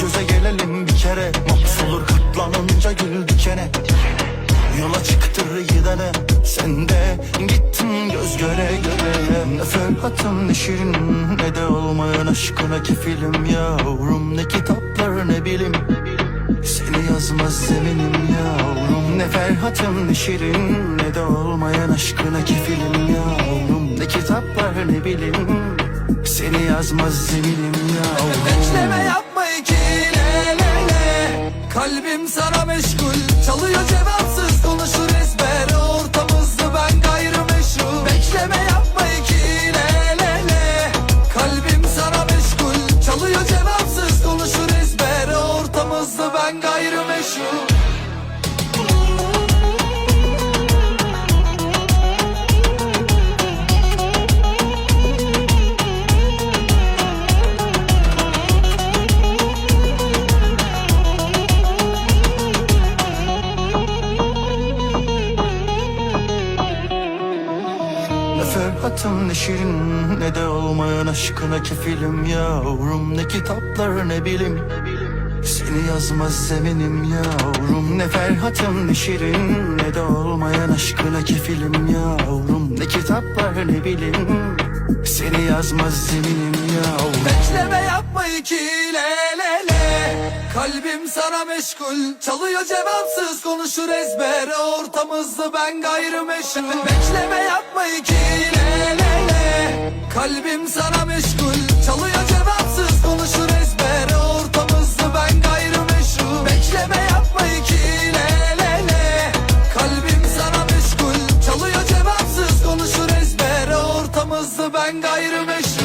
göze gelelim bir kere. Mahvolur katlanınca gül dikene. Yola çıktır gidene. Sen de gittin göz göre göre. Ne Ferhat'ım ne şirin Ne de olmayan aşkına kefilim yavrum. Ne kitaplar ne bilim. Seni yazmaz zeminim yavrum. Ne Ferhat'ım ne şirin Ne de olmayan aşkına kefilim yavrum. Ne kitaplar ne bilim. Seni yazmaz zeminim yavrum Sana meşgul Çalıyor cevapsız konuşur ezber. Ortamızda ben gayrimeşru Bekleme yapma iki le le le. Kalbim sana meşgul Çalıyor cevapsız konuşur ezber. Ortamızda ben gayrimeşru Ne Ferhat'ım ne şirin Ne de olmayan aşkına kefilim yavrum. Ne kitaplar ne bilim. Seni yazmaz zeminim yavrum. Ne Ferhat'ım ne şirin Ne de olmayan aşkına kefilim yavrum. Ne kitaplar ne bilim. Seni yazmaz zeminim yavrum. Bekleme yapma iki le le le Kalbim sana meşgul Çalıyor cevapsız konuşur ezber Ortamızda ben gayrimeşru Bekleme yapma iki le le le. Kalbim sana meşgul Çalıyor cevapsız konuşur ezber Ortamızda ben gayrimeşru Bekleme yapma iki le le le. Kalbim sana meşgul Çalıyor cevapsız konuşur ezber Ortamızda ben gayrimeşru